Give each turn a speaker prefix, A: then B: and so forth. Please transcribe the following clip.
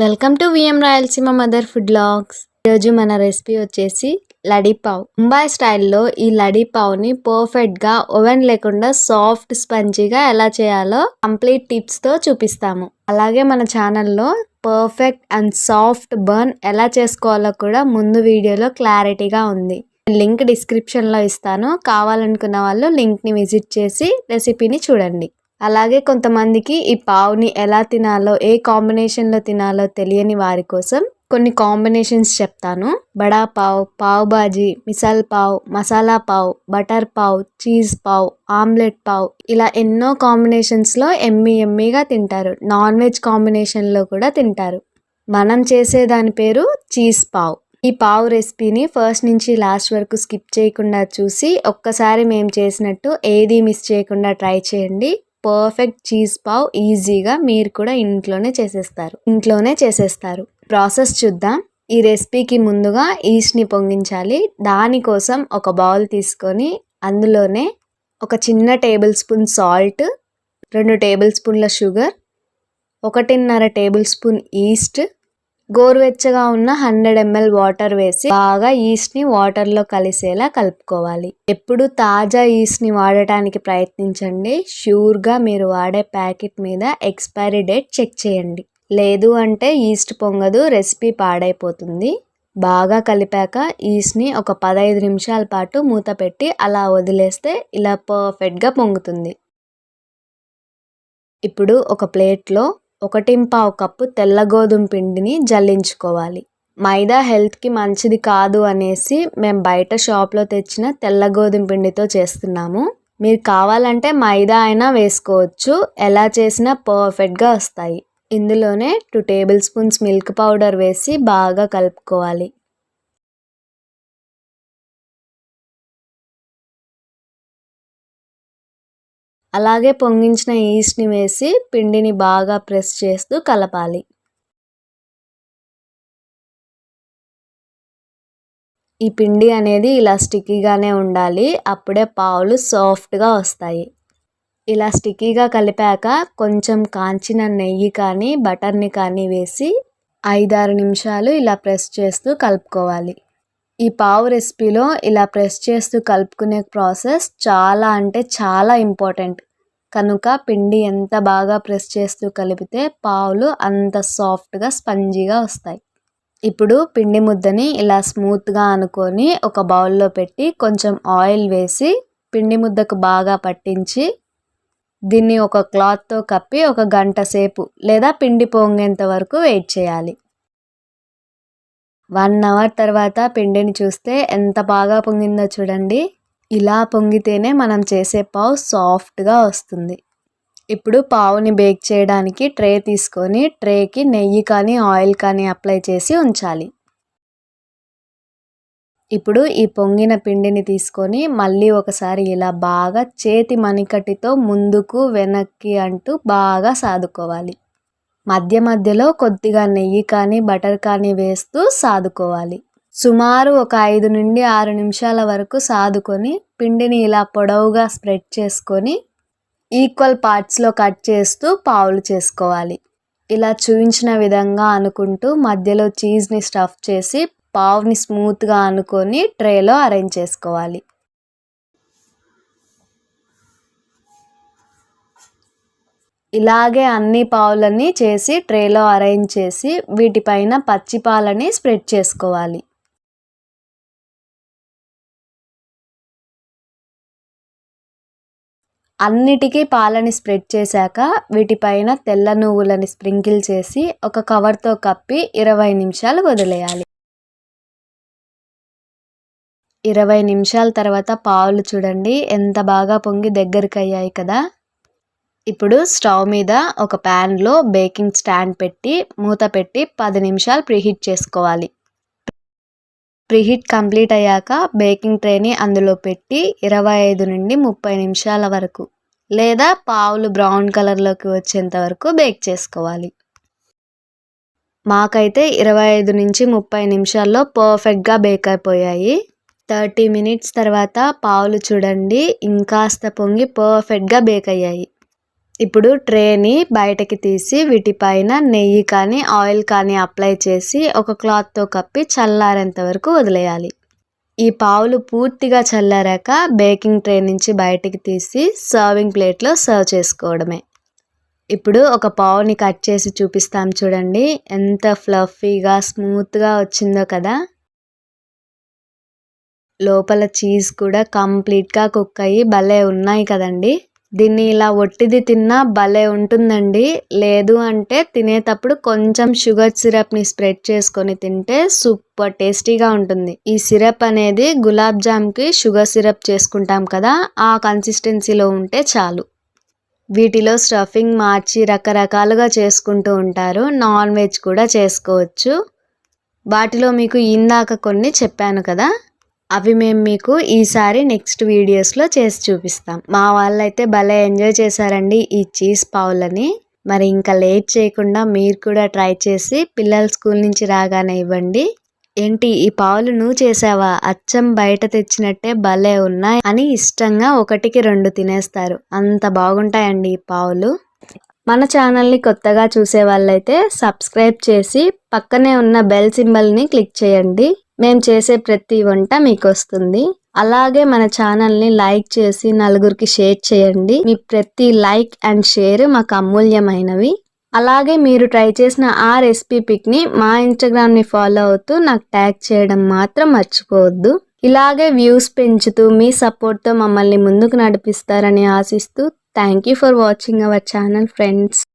A: Welcome to V M Rayalaseema mother food logs. ఈరోజు మన recipe వచ్చేసి లడీపావ్ ముంబై స్టైల్లో ఈ లడీపావ్ని పర్ఫెక్ట్గా ఓవెన్ లేకుండా సాఫ్ట్ స్పంజీగా ఎలా చేయాలో కంప్లీట్ టిప్స్తో చూపిస్తాము. అలాగే మన ఛానల్లో పర్ఫెక్ట్ అండ్ సాఫ్ట్ బర్న్ ఎలా చేసుకోవాలో కూడా ముందు వీడియోలో క్లారిటీగా ఉంది. లింక్ డిస్క్రిప్షన్లో ఇస్తాను. కావాలనుకున్న వాళ్ళు లింక్ని విజిట్ చేసి రెసిపీని చూడండి. అలాగే కొంతమందికి ఈ పావుని ఎలా తినాలో ఏ కాంబినేషన్లో తినాలో తెలియని వారి కోసం కొన్ని కాంబినేషన్స్ చెప్తాను. Vada pav pav bhaji misal pav masala pav butter pav cheese pav omelette pav ఇలా ఎన్నో కాంబినేషన్స్లో ఎమ్మి ఎమ్మిగా తింటారు. నాన్ వెజ్ కాంబినేషన్లో కూడా తింటారు. మనం చేసే దాని పేరు చీజ్ పావ్. ఈ పావు రెసిపీని ఫస్ట్ నుంచి లాస్ట్ వరకు స్కిప్ చేయకుండా చూసి ఒక్కసారి మేము చేసినట్టు ఏది మిస్ చేయకుండా ట్రై చేయండి. పర్ఫెక్ట్ చీజ్ పావ్ ఈజీగా మీరు కూడా ఇంట్లోనే చేసేస్తారు. ఇంట్లోనే చేసేస్తారు. ప్రాసెస్ చూద్దాం. ఈ రెసిపీకి ముందుగా ఈస్ట్ని పొంగించాలి. దానికోసం ఒక బౌల్ తీసుకొని అందులోనే ఒక చిన్న టేబుల్ స్పూన్ సాల్ట్ రెండు టేబుల్ స్పూన్ల షుగర్ ఒకటిన్నర టేబుల్ స్పూన్ ఈస్ట్ గోరువెచ్చగా ఉన్న హండ్రెడ్ ఎంఎల్ వాటర్ వేసి బాగా ఈస్ట్ని వాటర్లో కలిసేలా కలుపుకోవాలి. ఎప్పుడు తాజా ఈస్ట్ని వాడటానికి ప్రయత్నించండి. ష్యూర్గా మీరు వాడే ప్యాకెట్ మీద ఎక్స్పైరీ డేట్ చెక్ చేయండి. లేదు అంటే ఈస్ట్ పొంగదు రెసిపీ పాడైపోతుంది. బాగా కలిపాక ఈస్ట్ని ఒక పదహైదు నిమిషాల పాటు మూత పెట్టి అలా వదిలేస్తే ఇలా పర్ఫెక్ట్గా పొంగుతుంది. ఇప్పుడు ఒక ప్లేట్లో ఒకటింపావు కప్పు తెల్ల గోధుమ పిండిని జల్లించుకోవాలి. మైదా హెల్త్కి మంచిది కాదు అనేసి మేము బయట షాప్లో తెచ్చిన తెల్ల గోధుమ పిండితో చేస్తున్నాము. మీరు కావాలంటే మైదా అయినా వేసుకోవచ్చు ఎలా చేసినా పర్ఫెక్ట్గా వస్తాయి. ఇందులోనే two tablespoons milk powder వేసి బాగా కలుపుకోవాలి. అలాగే పొంగించిన ఈస్ట్ని వేసి పిండిని బాగా ప్రెస్ చేస్తూ కలపాలి. ఈ పిండి అనేది ఇలా స్టిక్కీగానే ఉండాలి. అప్పుడే పావులు సాఫ్ట్గా వస్తాయి. ఇలా స్టిక్కీగా కలిపాక కొంచెం కాంచిన నెయ్యి కానీ బటర్ని కానీ వేసి ఐదారు నిమిషాలు ఇలా ప్రెస్ చేస్తూ కలుపుకోవాలి. ఈ పావు రెసిపీలో ఇలా ప్రెస్ చేస్తూ కలుపుకునే ప్రాసెస్ చాలా అంటే చాలా ఇంపార్టెంట్. కనుక పిండి ఎంత బాగా ప్రెస్ చేస్తూ కలిపితే పావులు అంత సాఫ్ట్గా స్పంజీగా వస్తాయి. ఇప్పుడు పిండి ముద్దని ఇలా స్మూత్గా అనుకొని ఒక బౌల్లో పెట్టి కొంచెం ఆయిల్ వేసి పిండి ముద్దకు బాగా పట్టించి దీన్ని ఒక క్లాత్తో కప్పి ఒక గంట సేపు లేదా పిండి పొంగేంత వరకు వెయిట్ చేయాలి. వన్ అవర్ తర్వాత పిండిని చూస్తే ఎంత బాగా పొంగిందో చూడండి. ఇలా పొంగితేనే మనం చేసే పావు సాఫ్ట్గా వస్తుంది. ఇప్పుడు పావుని బేక్ చేయడానికి ట్రే తీసుకొని ట్రేకి నెయ్యి కానీ ఆయిల్ కానీ అప్లై చేసి ఉంచాలి. ఇప్పుడు ఈ పొంగిన పిండిని తీసుకొని మళ్ళీ ఒకసారి ఇలా బాగా చేతి మణికట్టితో ముందుకు వెనక్కి అంటూ బాగా సాదుకోవాలి. మధ్య మధ్యలో కొద్దిగా నెయ్యి కానీ బటర్ కానీ వేస్తూ సాదుకోవాలి. సుమారు ఒక ఐదు నుండి ఆరు నిమిషాల వరకు సాదుకొని పిండిని ఇలా పొడవుగా స్ప్రెడ్ చేసుకొని ఈక్వల్ పార్ట్స్లో కట్ చేస్తూ పావులు చేసుకోవాలి. ఇలా చూపించిన విధంగా అనుకుంటూ మధ్యలో చీజ్ని స్టఫ్ చేసి పావుని స్మూత్గా అనుకొని ట్రేలో అరేంజ్ చేసుకోవాలి. ఇలాగే అన్ని పావులని చేసి ట్రేలో అరేంజ్ చేసి వీటిపైన పచ్చి పాలని స్ప్రెడ్ చేసుకోవాలి. అన్నిటికీ పాలని స్ప్రెడ్ చేశాక వీటిపైన తెల్ల నువ్వులని స్ప్రింకిల్ చేసి ఒక కవర్తో కప్పి ఇరవై నిమిషాలు వదిలేయాలి. ఇరవై నిమిషాల తర్వాత పావులు చూడండి ఎంత బాగా పొంగి దగ్గరికి అయ్యాయి కదా. ఇప్పుడు స్టవ్ మీద ఒక ప్యాన్లో బేకింగ్ స్టాండ్ పెట్టి మూత పెట్టి పది నిమిషాలు ప్రీహీట్ చేసుకోవాలి. ప్రీహీట్ కంప్లీట్ అయ్యాక బేకింగ్ ట్రేని అందులో పెట్టి ఇరవై ఐదు నుండి ముప్పై నిమిషాల వరకు లేదా పావులు బ్రౌన్ కలర్లోకి వచ్చేంత వరకు బేక్ చేసుకోవాలి. మాకైతే ఇరవై ఐదు నుంచి ముప్పై నిమిషాల్లో పర్ఫెక్ట్గా బేక్ అయిపోయాయి. థర్టీ మినిట్స్ తర్వాత పావులు చూడండి ఇంకాస్త పొంగి పర్ఫెక్ట్గా బేక్ అయ్యాయి. ఇప్పుడు ట్రేని బయటకి తీసి వీటిపైన నెయ్యి కానీ ఆయిల్ కానీ అప్లై చేసి ఒక క్లాత్తో కప్పి చల్లారేంత వరకు వదిలేయాలి. ఈ పావులు పూర్తిగా చల్లారాక బేకింగ్ ట్రే నుంచి బయటికి తీసి సర్వింగ్ ప్లేట్లో సర్వ్ చేసుకోవడమే. ఇప్పుడు ఒక పావుని కట్ చేసి చూపిస్తాం చూడండి. ఎంత ఫ్లఫీగా స్మూత్గా వచ్చిందో కదా. లోపల చీజ్ కూడా కంప్లీట్గా కుక్ అయ్యి భలే ఉన్నాయి కదండి. దీన్ని ఇలా ఒట్టిది తిన్నా భలే ఉంటుందండి. లేదు అంటే తినేటప్పుడు కొంచెం షుగర్ సిరప్ని స్ప్రెడ్ చేసుకొని తింటే సూపర్ టేస్టీగా ఉంటుంది. ఈ సిరప్ అనేది గులాబ్ జామ్కి షుగర్ సిరప్ చేసుకుంటాం కదా ఆ కన్సిస్టెన్సీలో ఉంటే చాలు. వీటిలో స్టఫింగ్ మార్చి రకరకాలుగా చేసుకుంటూ ఉంటారు. నాన్ వెజ్ కూడా చేసుకోవచ్చు. వాటిలో మీకు ఇందాక కొన్ని చెప్పాను కదా అవి మేము మీకు ఈసారి నెక్స్ట్ వీడియోస్లో చేసి చూపిస్తాం. మా వాళ్ళైతే భలే ఎంజాయ్ చేశారండి ఈ చీజ్ పావులని మరి ఇంకా లేట్ చేయకుండా మీరు కూడా ట్రై చేసి పిల్లలు స్కూల్ నుంచి రాగానే ఇవ్వండి. ఏంటి ఈ పావులు నువ్వు చేసావా? అచ్చం బయట తెచ్చినట్టే భలే ఉన్నాయి అని ఇష్టంగా ఒకటికి రెండు తినేస్తారు. అంత బాగుంటాయండి ఈ పావులు మన ఛానల్ని కొత్తగా చూసే వాళ్ళైతే సబ్స్క్రైబ్ చేసి పక్కనే ఉన్న బెల్ సింబల్ని క్లిక్ చేయండి. మేము చేసే ప్రతి వంట మీకు వస్తుంది అలాగే మన ఛానల్ని లైక్ చేసి నలుగురికి షేర్ చేయండి. మీ ప్రతి లైక్ అండ్ షేర్ మాకు అమూల్యమైనవి. అలాగే మీరు ట్రై చేసిన ఆ రెసిపీ పిక్ని మా ఇన్స్టాగ్రామ్ని ఫాలో అవుతూ నాకు ట్యాగ్ చేయడం మాత్రం మర్చిపోవద్దు. ఇలాగే వ్యూస్ పెంచుతూ మీ సపోర్ట్తో మమ్మల్ని ముందుకు నడిపిస్తారని ఆశిస్తూ thank you for watching our channel friends